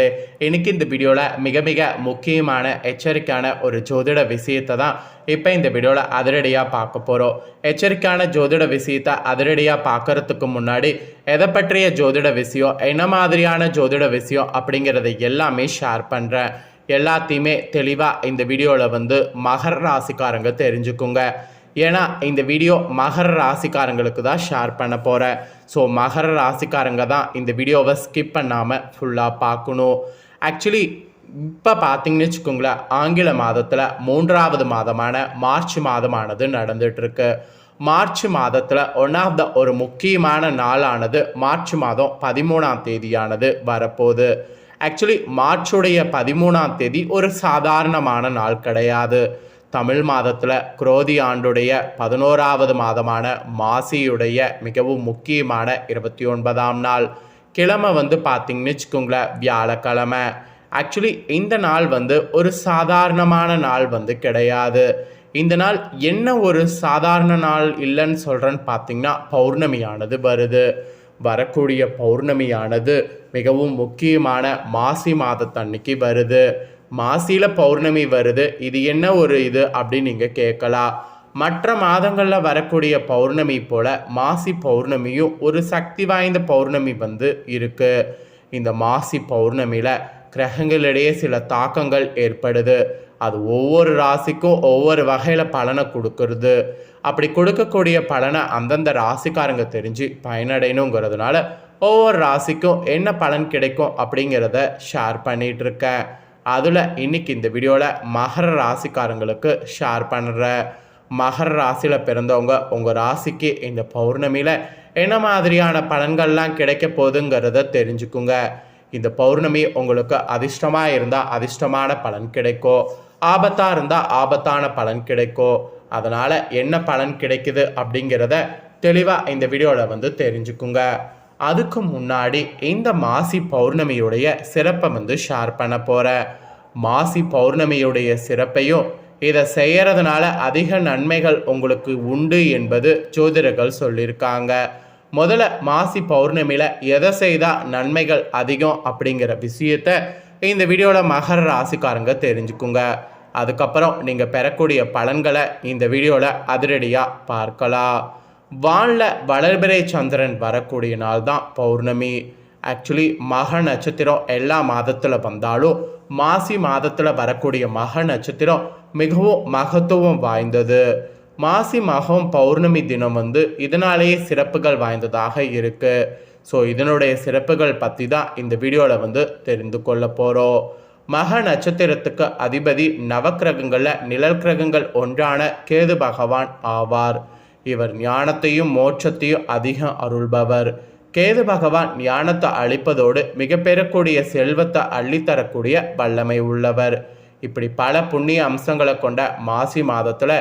ராசிக்காரங்களே இன்னைக்கு இந்த வீடியோவில் மிக மிக முக்கியமான எச்சரிக்கையான ஒரு ஜோதிட விஷயத்தை தான் இப்போ இந்த வீடியோவில் அதிரடியாக பார்க்க போகிறோம் எச்சரிக்கையான ஜோதிட விஷயத்தை அதிரடியாக பார்க்கறதுக்கு முன்னாடி எதை பற்றிய ஜோதிட விஷயம் என்ன மாதிரியான ஜோதிட விஷயம் அப்படிங்கிறத எல்லாமே ஷேர் பண்ணுறேன் எல்லாத்தையுமே தெளிவாக இந்த வீடியோவில் வந்து மகர் ராசிக்காரங்க தெரிஞ்சுக்குங்க. ஏன்னா இந்த வீடியோ மகர ராசிக்காரங்களுக்கு தான் ஷேர் பண்ண போகிறேன் ஸோ மகர ராசிக்காரங்க தான் இந்த வீடியோவை ஸ்கிப் பண்ணாமல் ஃபுல்லாக பார்க்கணும். ஆக்சுவலி இப்போ பார்த்தீங்கன்னு வச்சுக்கோங்களேன் ஆங்கில மாதத்தில் மூன்றாவது மாதமான மார்ச் மாதமானது நடந்துகிட்ருக்கு மார்ச் மாதத்தில் ஒன் ஆஃப் த ஒரு முக்கியமான நாளானது மார்ச் மாதம் பதிமூணாம் தேதியானது வரப்போகுது. ஆக்சுவலி மார்ச்சுடைய பதிமூணாம் தேதி ஒரு சாதாரணமான நாள் கிடையாது. தமிழ் மாதத்தில் குரோதி ஆண்டுடைய பதினோராவது மாதமான மாசியுடைய மிகவும் முக்கியமான இருபத்தி ஒன்பதாம் நாள். கிழமை வந்து பார்த்தீங்கன்னு வச்சுக்கோங்களேன் வியாழக்கிழமை. ஆக்சுவலி இந்த நாள் வந்து ஒரு சாதாரணமான நாள் வந்து கிடையாது. இந்த நாள் என்ன ஒரு சாதாரண நாள் இல்லைன்னு சொல்கிறேன்னு பார்த்தீங்கன்னா பௌர்ணமியானது வருது. வரக்கூடிய பௌர்ணமியானது மிகவும் முக்கியமான மாசி மாதத்தன்னைக்கு வருது. மாசியில் பௌர்ணமி வருது இது என்ன ஒரு இது அப்படின்னு நீங்கள் கேட்கலாம். மற்ற மாதங்களில் வரக்கூடிய பௌர்ணமி போல் மாசி பௌர்ணமியும் ஒரு சக்தி வாய்ந்த பௌர்ணமி வந்து இருக்குது இந்த மாசி பௌர்ணமியில் கிரகங்களிடையே சில தாக்கங்கள் ஏற்படுது. அது ஒவ்வொரு ராசிக்கும் ஒவ்வொரு வகையில் பலனை கொடுக்கறது. அப்படி கொடுக்கக்கூடிய பலனை அந்தந்த ராசிக்காரங்க தெரிஞ்சு பயனடையணுங்கிறதுனால ஒவ்வொரு ராசிக்கும் என்ன பலன் கிடைக்கும் அப்படிங்கிறத ஷேர் பண்ணிகிட்ருக்கேன் அதில் இன்னைக்கு இந்த வீடியோவில் மகர ராசிக்காரங்களுக்கு ஷேர் பண்ணுற மகர ராசியில் பிறந்தவங்க உங்கள் ராசிக்கு இந்த பௌர்ணமியில் என்ன மாதிரியான பலன்கள்லாம் கிடைக்க போகுதுங்கிறத தெரிஞ்சுக்குங்க. இந்த பௌர்ணமி உங்களுக்கு அதிர்ஷ்டமாக இருந்தால் அதிர்ஷ்டமான பலன் கிடைக்கும் ஆபத்தாக இருந்தால் ஆபத்தான பலன் கிடைக்கும் அதனால் என்ன பலன் கிடைக்குது அப்படிங்கிறத தெளிவாக இந்த வீடியோவில் வந்து தெரிஞ்சுக்குங்க. அதுக்கு முன்னாடி இந்த மாசி பௌர்ணமியுடைய சிறப்பை வந்து ஷேர் பண்ண போகிறேன் மாசி பௌர்ணமியுடைய சிறப்பையும் இதை செய்கிறதுனால அதிக நன்மைகள் உங்களுக்கு உண்டு என்பது ஜோதிடர்கள் சொல்லியிருக்காங்க. முதல்ல மாசி பௌர்ணமியில் எதை செய்தால் நன்மைகள் அதிகம் அப்படிங்கிற விஷயத்த இந்த வீடியோவில் மகர ராசிக்காரங்க தெரிஞ்சுக்குங்க. அதுக்கப்புறம் நீங்கள் பெறக்கூடிய பலன்களை இந்த வீடியோவில் அதிரடியாக பார்க்கலாம். வானில் வளர்பிறை சந்திரன் வரக்கூடிய நாள் தான் பௌர்ணமி. ஆக்சுவலி மக நட்சத்திரம் எல்லா மாதத்தில் வந்தாலும் மாசி மாதத்தில் வரக்கூடிய மக நட்சத்திரம் மிகவும் மகத்துவம் வாய்ந்தது. மாசி மகம் பௌர்ணமி தினம் வந்து இதனாலேயே சிறப்புகள் வாய்ந்ததாக இருக்குது ஸோ இதனுடைய சிறப்புகள் பற்றி தான் இந்த வீடியோவில் வந்து தெரிந்து கொள்ள போகிறோம் மக நட்சத்திரத்துக்கு அதிபதி நவக்கிரகங்களில் நிழல் கிரகங்கள் ஒன்றான கேது பகவான் ஆவார். இவர் ஞானத்தையும் மோட்சத்தையும் அதிகம் அருள்பவர். கேது பகவான் ஞானத்தை அளிப்பதோடு மிக பெறக்கூடிய செல்வத்தை அள்ளித்தரக்கூடிய வல்லமை உள்ளவர். இப்படி பல புண்ணிய அம்சங்களை கொண்ட மாசி மாதத்தில்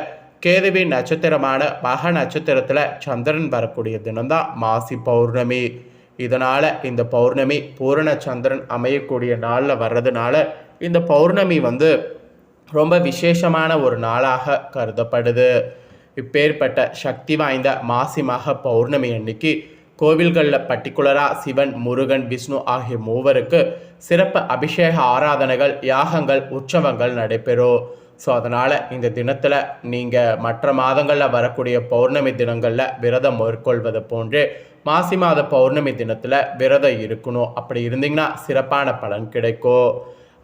கேதுவின் நட்சத்திரமான மக நட்சத்திரத்தில் சந்திரன் வரக்கூடிய தினம்தான் மாசி பௌர்ணமி. இதனால் இந்த பௌர்ணமி பூரண சந்திரன் அமையக்கூடிய நாளில் வர்றதுனால இந்த பௌர்ணமி வந்து ரொம்ப விசேஷமான ஒரு நாளாக கருதப்படுது. இப்பேற்பட்ட சக்தி வாய்ந்த மாசி மாக பௌர்ணமி அன்னைக்கு கோவில்களில் பர்டிகுலராக சிவன் முருகன் விஷ்ணு ஆகிய மூவருக்கு சிறப்பு அபிஷேக ஆராதனைகள் யாகங்கள் உற்சவங்கள் நடைபெறும். ஸோ அதனால் இந்த தினத்தில் நீங்கள் மற்ற மாதங்களில் வரக்கூடிய பௌர்ணமி தினங்களில் விரதம் மேற்கொள்வது போன்று மாசி மாத பௌர்ணமி தினத்தில் விரதம் இருக்கணும். அப்படி இருந்தீங்கன்னா சிறப்பான பலன் கிடைக்கும்.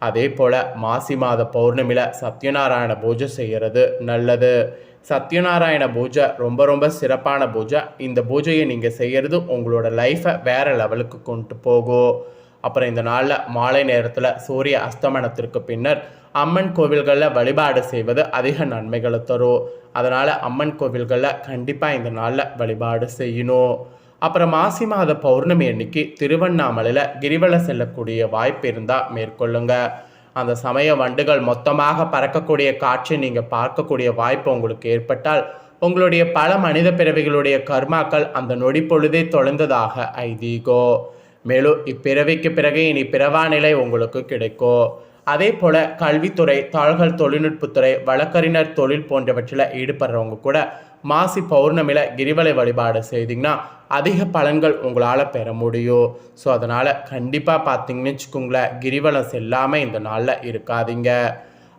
அதே போல் மாசி மாத பௌர்ணமியில் சத்யநாராயண பூஜை செய்கிறது நல்லது. சத்யநாராயண பூஜை ரொம்ப ரொம்ப சிறப்பான பூஜை. இந்த பூஜையை நீங்கள் செய்கிறது உங்களோட லைஃப்பை வேறு லெவலுக்கு கொண்டு போகும் அப்புறம் இந்த நாளில் மாலை நேரத்தில் சூரிய அஸ்தமனத்திற்கு பின்னர் அம்மன் கோவில்களில் வழிபாடு செய்வது அதிக நன்மைகளை தரும் அதனால் அம்மன் கோவில்களில் கண்டிப்பாக இந்த நாளில் வழிபாடு செய்யணும் அப்புறம் மாசி மாத பௌர்ணமி அன்னைக்கு திருவண்ணாமலையில் கிரிவலம் செல்லக்கூடிய வாய்ப்பு இருந்தால் மேற்கொள்ளுங்கள் அந்த சமய வண்டுகள் மொத்தமாக பறக்கக்கூடிய காட்சி நீங்கள் பார்க்கக்கூடிய வாய்ப்பு உங்களுக்கு ஏற்பட்டால் உங்களுடைய பல மனித பிறவிகளுடைய கர்மாக்கள் அந்த நொடி பொழுதே தொலைந்ததாக ஐதீகோ. மேலும் இப்பிறவிக்கு பிறகு இனி பிறவா நிலை உங்களுக்கு கிடைக்கும் அதே போல் கல்வித்துறை தாள்கள் தொழில்நுட்பத்துறை வழக்கறிஞர் தொழில் போன்றவற்றில் ஈடுபடுறவங்க கூட மாசி பௌர்ணமியில் கிரிவலை வழிபாடு செய்தீங்கன்னா அதிக பலன்கள் உங்களால் பெற முடியும். ஸோ அதனால் கண்டிப்பாக பார்த்தீங்கன்னு வச்சுக்கோங்களேன் கிரிவலம் செல்லாமல் இந்த நாளில் இருக்காதீங்க.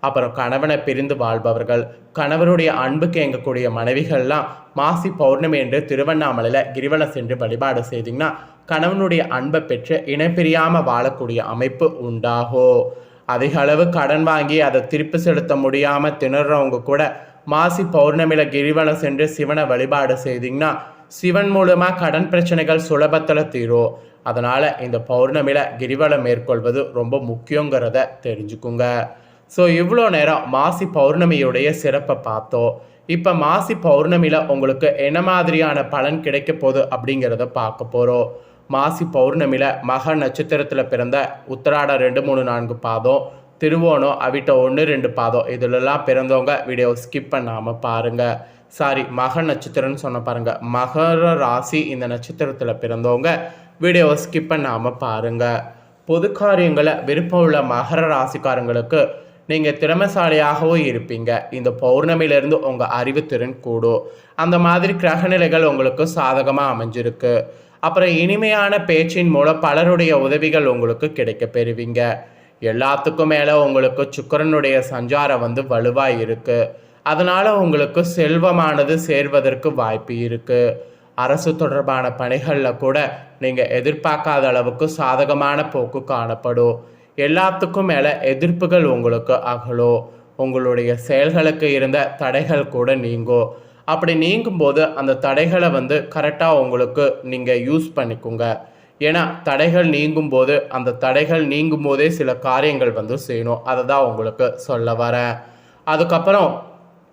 அப்புறம் கணவனை பிரிந்து வாழ்பவர்கள் கணவருடைய அன்புக்கு எங்கக்கூடிய மனைவிகள்லாம் மாசி பௌர்ணமி என்று திருவண்ணாமலையில் கிரிவலம் சென்று வழிபாடு செய்தீங்கன்னா கணவனுடைய அன்பை பெற்று இணைப்பிரியாமல் வாழக்கூடிய அமைப்பு உண்டாகும். அதிக அளவு கடன் வாங்கி அதை திருப்பி செலுத்த முடியாமல் திணறவங்க கூட மாசி பௌர்ணமியில் கிரிவலம் சென்று சிவனை வழிபாடு செய்தீங்கன்னா சிவன் மூலமாக கடன் பிரச்சனைகள் சுலபத்தில் தீரும். அதனால் இந்த பௌர்ணமியில் கிரிவலம் மேற்கொள்வது ரொம்ப முக்கியங்கிறத தெரிஞ்சுக்குங்க. ஸோ இவ்வளோ நேரம் மாசி பௌர்ணமியுடைய சிறப்பை பார்த்தோம். இப்போ மாசி பௌர்ணமியில் உங்களுக்கு என்ன மாதிரியான பலன் கிடைக்க போகுது அப்படிங்கிறத பார்க்க போகிறோம் மாசி பௌர்ணமியில் மக நட்சத்திரத்தில் பிறந்த உத்தராட ரெண்டு மூணு நான்கு பாதம் திருவோணம் அவிட்ட ஒன்று ரெண்டு பாதம். இதிலெல்லாம் பிறந்தவங்க வீடியோ ஸ்கிப் பண்ணாமல் பாருங்கள் சாரி மக நட்சத்திரம்னு சொன்ன பாருங்கள் மகர ராசி இந்த நட்சத்திரத்தில் பிறந்தவங்க வீடியோவை ஸ்கிப் பண்ணாமல் பாருங்கள் பொது காரியங்களை விருப்பம் உள்ள மகர ராசிக்காரங்களுக்கு நீங்கள் திறமைசாலியாகவும் இருப்பீங்க. இந்த பௌர்ணமியிலேருந்து உங்கள் அறிவுத்திறன் கூடும். அந்த மாதிரி கிரகநிலைகள் உங்களுக்கு சாதகமாக அமைஞ்சிருக்கு. அப்புறம் இனிமையான பேச்சின் மூலம் பலருடைய உதவிகள் உங்களுக்கு கிடைக்க பெறுவீங்க. எல்லாத்துக்கும் மேலே உங்களுக்கு சுக்கரனுடைய சஞ்சாரம் வந்து வலுவாக இருக்குது அதனால் உங்களுக்கு செல்வமானது சேர்வதற்கு வாய்ப்பு இருக்குது அரசு தொடர்பான பணிகளில் கூட நீங்கள் எதிர்பார்க்காத அளவுக்கு சாதகமான போக்கு காணப்படும். எல்லாத்துக்கும் மேலே எதிர்ப்புகள் உங்களுக்கு அகலும். உங்களுடைய செயல்களுக்கு இருந்த தடைகள் கூட நீங்கும். அப்படி நீங்கும்போது அந்த தடைகளை வந்து கரெக்டாக உங்களுக்கு நீங்கள் யூஸ் பண்ணிக்கோங்க. ஏன்னா தடைகள் நீங்கும் போது அந்த தடைகள் நீங்கும் போதே சில காரியங்கள் வந்து செய்யணும். அதை தான் உங்களுக்கு சொல்ல வரேன். அதுக்கப்புறம்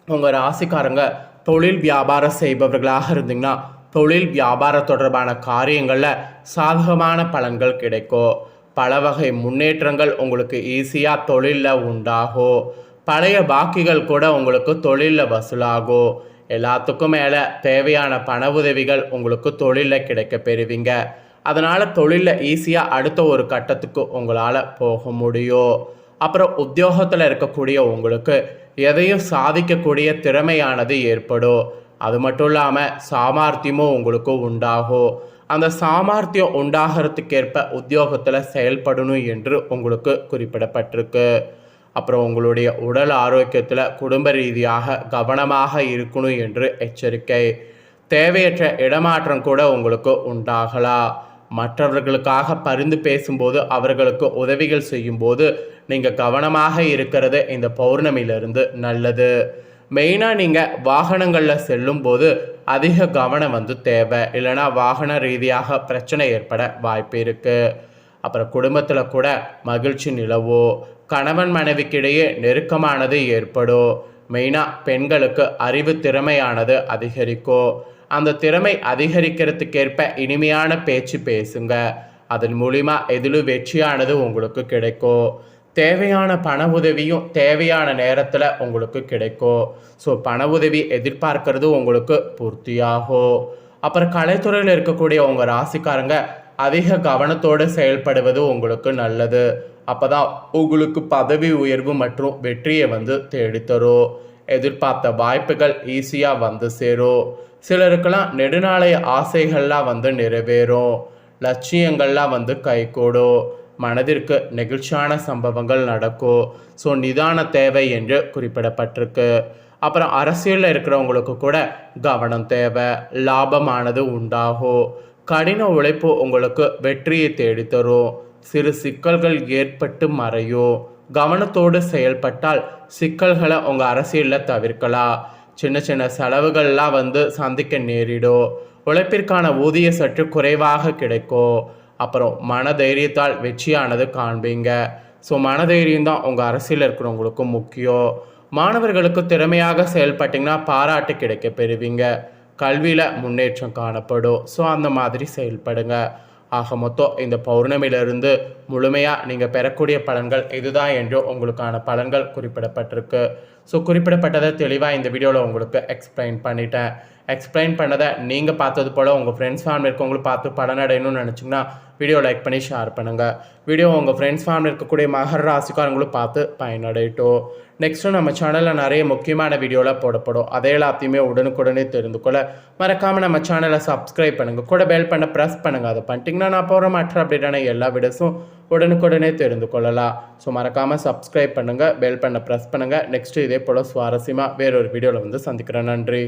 உங்கள் ராசிக்காரங்க தொழில் வியாபாரம் செய்பவர்களாக இருந்தீங்கன்னா தொழில் வியாபார தொடர்பான காரியங்களில் சாதகமான பலன்கள் கிடைக்கும். பல வகை முன்னேற்றங்கள் உங்களுக்கு ஈஸியாக தொழிலில் உண்டாகும். பழைய பாக்கிகள் கூட உங்களுக்கு தொழிலில் வசூலாகும். எல்லாத்துக்கும் மேலே தேவையான பண உதவிகள் உங்களுக்கு தொழிலில் கிடைக்க பெறுவீங்க. அதனால் தொழிலில் ஈஸியாக அடுத்த ஒரு கட்டத்துக்கு உங்களால் போக முடியும். அப்புறம் உத்தியோகத்தில் இருக்கக்கூடிய உங்களுக்கு எதையும் சாதிக்கக்கூடிய திறமையானது ஏற்படும். அது மட்டும் இல்லாமல் சாமர்த்தியமும் உங்களுக்கு உண்டாகும். அந்த சாமர்த்தியம் உண்டாகிறதுக்கேற்ப உத்தியோகத்தில் செயல்படணும் என்று உங்களுக்கு குறிப்பிடப்பட்டிருக்கு. அப்புறம் உங்களுடைய உடல் ஆரோக்கியத்தில் குடும்ப ரீதியாக கவனமாக இருக்கணும் என்று எச்சரிக்கை. தேவையற்ற இடமாற்றம் கூட உங்களுக்கு உண்டாகலாம். மற்றவர்களுக்காக பரிந்து பேசும்போது அவர்களுக்கு உதவிகள் செய்யும்போது நீங்கள் கவனமாக இருக்கிறது இந்த பௌர்ணமியிலிருந்து நல்லது. மெயினாக நீங்கள் வாகனங்களில் செல்லும்போது அதிக கவனம் வந்து தேவை. இல்லைனா வாகன ரீதியாக பிரச்சனை ஏற்பட வாய்ப்பு இருக்குது அப்புறம் குடும்பத்தில் கூட மகிழ்ச்சி நிலவோ கணவன் மனைவிக்கிடையே நெருக்கமானது ஏற்படும். மெயினாக பெண்களுக்கு அறிவு திறமையானது அதிகரிக்கும். அந்த திறமை அதிகரிக்கிறதுக்கேற்ப இனிமையான பேச்சு பேசுங்க. அதன் மூலிமா எதிலும் வெற்றியானது உங்களுக்கு கிடைக்கும் தேவையான பண உதவியும் தேவையான நேரத்தில் உங்களுக்கு கிடைக்கும் ஸோ பண உதவி எதிர்பார்க்கறது உங்களுக்கு பூர்த்தியாகும் அப்புறம் கலைத்துறையில் இருக்கக்கூடிய உங்கள் ராசிக்காரங்க அதிக கவனத்தோடு செயல்படுவது உங்களுக்கு நல்லது. அப்போ தான் உங்களுக்கு பதவி உயர்வு மற்றும் வெற்றியை வந்து தேடித்தரும் எதிர்பார்த்த வாய்ப்புகள் ஈஸியாக வந்து சேரும் சிலருக்கெல்லாம் நெடுநாளைய ஆசைகள்லாம் வந்து நிறைவேறும். லட்சியங்கள்லாம் வந்து கைகூடும். மனதிற்கு நெகிழ்ச்சியான சம்பவங்கள் நடக்கும். ஸோ நிதான தேவை என்று குறிப்பிடப்பட்டிருக்கு. அப்புறம் அரசியலில் இருக்கிறவங்களுக்கு கூட கவனம் தேவை. லாபமானது உண்டாகும். கடின உழைப்பு உங்களுக்கு வெற்றியை தேடித்தரும். சிறு சிக்கல்கள் ஏற்பட்டு மறையும். கவனத்தோடு செயல்பட்டால் சிக்கல்களை உங்கள் அரசியலில் தவிர்க்கலாம். சின்ன சின்ன செலவுகள்லாம் வந்து சந்திக்க நேரிடும் உழைப்பிற்கான ஊதிய சற்று குறைவாக கிடைக்கும் அப்புறம் மனதைரியத்தால் வெற்றியானது காண்பீங்க. ஸோ மனதைரியம் தான் உங்கள் அரசியலில் இருக்கிறவங்களுக்கு முக்கியம் மாணவர்களுக்கு திறமையாக செயல்பட்டிங்கன்னா பாராட்டு கிடைக்க பெறுவீங்க. கல்வியில் முன்னேற்றம் காணப்படும். ஸோ அந்த மாதிரி செயல்படுங்க. ஆக மொத்தம் இந்த பௌர்ணமியிலிருந்து முழுமையாக நீங்கள் பெறக்கூடிய பலன்கள் இதுதான் என்று உங்களுக்கான பலன்கள் குறிப்பிடப்பட்டிருக்கு. ஸோ குறிப்பிடப்பட்டதை தெளிவாக இந்த வீடியோவில் உங்களுக்கு எக்ஸ்பிளைன் பண்ணிட்டேன். எக்ஸ்பிளைன் பண்ணதை நீங்கள் பார்த்தது போல் உங்கள் ஃப்ரெண்ட்ஸ் ஃபேமிலி இருக்கவங்களும் பார்த்து பலனடையணும்னு நினச்சிங்கன்னா வீடியோ லைக் பண்ணி ஷேர் பண்ணுங்கள் வீடியோ உங்கள் ஃப்ரெண்ட்ஸ் ஃபேமிலி இருக்கக்கூடிய மகர ராசிக்காரங்களும் பார்த்து பயனடையட்டும். நெக்ஸ்ட்டு நம்ம சேனலில் நிறைய முக்கியமான வீடியோலாம் போடப்படும். அதை எல்லாத்தையுமே உடனுக்குடனே தெரிந்து கொள்ள மறக்காமல் நம்ம சேனலை சப்ஸ்கிரைப் பண்ணுங்கள் கூட பெல் பண்ண ப்ரெஸ் பண்ணுங்கள் அதை பண்ணிட்டீங்கன்னா நான் போகிற மற்ற அப்டேட்டான எல்லா வீடியோஸும் உடனுக்குடனே தெரிந்து கொள்ளலாம். ஸோ மறக்காமல் சப்ஸ்கிரைப் பண்ணுங்கள் பெல் பண்ண ப்ரெஸ் பண்ணுங்கள் நெக்ஸ்ட்டு இதே போல் சுவாரஸ்யமாக வேறொரு வீடியோவில் வந்து சந்திக்கிறேன். நன்றி.